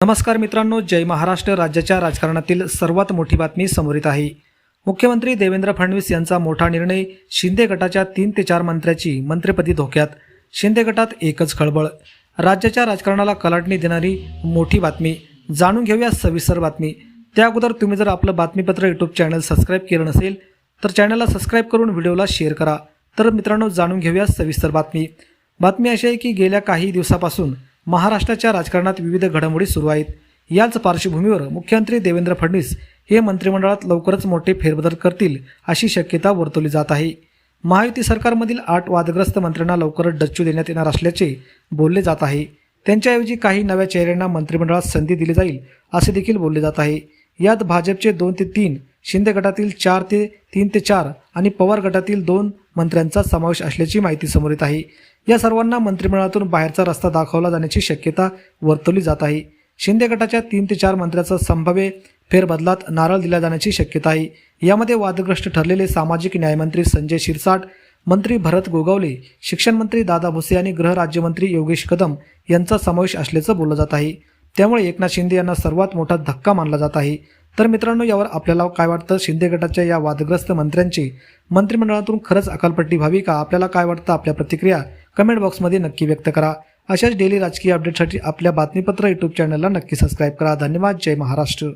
नमस्कार मित्रांनो जय महाराष्ट्र राज्याच्या राजकारणातील सर्वात मोठी बातमी समोर येत आहे. मुख्यमंत्री देवेंद्र फडणवीस यांचा मोठा निर्णय शिंदे गटाच्या तीन ते चार मंत्र्याची मंत्रिपदी धोक्यात. शिंदे गटात एकच खळबळ. राज्याच्या राजकारणाला कलाटणी देणारी मोठी बातमी. जाणून घेऊया सविस्तर बातमी. त्या अगोदर तुम्ही जर आपलं बातमीपत्र यूट्यूब चॅनल सबस्क्राईब केलं नसेल तर चॅनलला सबस्क्राईब करून व्हिडिओला शेअर करा. तर मित्रांनो जाणून घेऊया सविस्तर बातमी. बातमी अशी आहे की गेल्या काही दिवसापासून महाराष्ट्राच्या राजकारणात विविध घडामोडी सुरू आहेत. याच पार्श्वभूमीवर मुख्यमंत्री देवेंद्र फडणवीस हे मंत्रिमंडळात लवकरच मोठे फेरबदल करतील अशी शक्यता वर्तवली जात आहे. महायुती सरकारमधील आठ वादग्रस्त मंत्र्यांना लवकरच डच्चू देण्यात येणार असल्याचे बोलले जात आहे. त्यांच्याऐवजी काही नव्या चेहऱ्यांना मंत्रिमंडळात संधी दिली जाईल असे देखील बोलले जात आहे. यात भाजपचे दोन ते तीन शिंदे गटातील चार ते तीन ते चार आणि पवार गटातील दोन मंत्र्यांचा समावेश असल्याची माहिती समोर येत आहे. या सर्वांना मंत्रिमंडळातून बाहेरचा रस्ता दाखवला जाण्याची शक्यता वर्तवली जात आहे. शिंदे गटाच्या तीन ते चार मंत्र्याचा संभाव्य फेरबदलात नारळ दिला जाण्याची शक्यता आहे. यामध्ये वादग्रस्त ठरलेले सामाजिक न्यायमंत्री संजय शिरसाट मंत्री भरत गोगावले शिक्षण मंत्री दादा भुसे आणि गृहराज्यमंत्री योगेश कदम यांचा समावेश असल्याचं बोललं जात आहे. त्यामुळे एकनाथ शिंदे यांना सर्वात मोठा धक्का मानला जात आहे. तर मित्रांनो यावर आपल्याला काय वाटतं? शिंदे गटाच्या या वादग्रस्त मंत्र्यांची मंत्रिमंडळातून खरंच अकालपट्टी व्हावी का? आपल्याला काय वाटतं? आपल्या प्रतिक्रिया कमेंट बॉक्समध्ये नक्की व्यक्त करा. अशाच डेली राजकीय अपडेटसाठी आपल्या बातमीपत्र यूट्यूब चॅनलला नक्की सबस्क्राईब करा. धन्यवाद. जय महाराष्ट्र.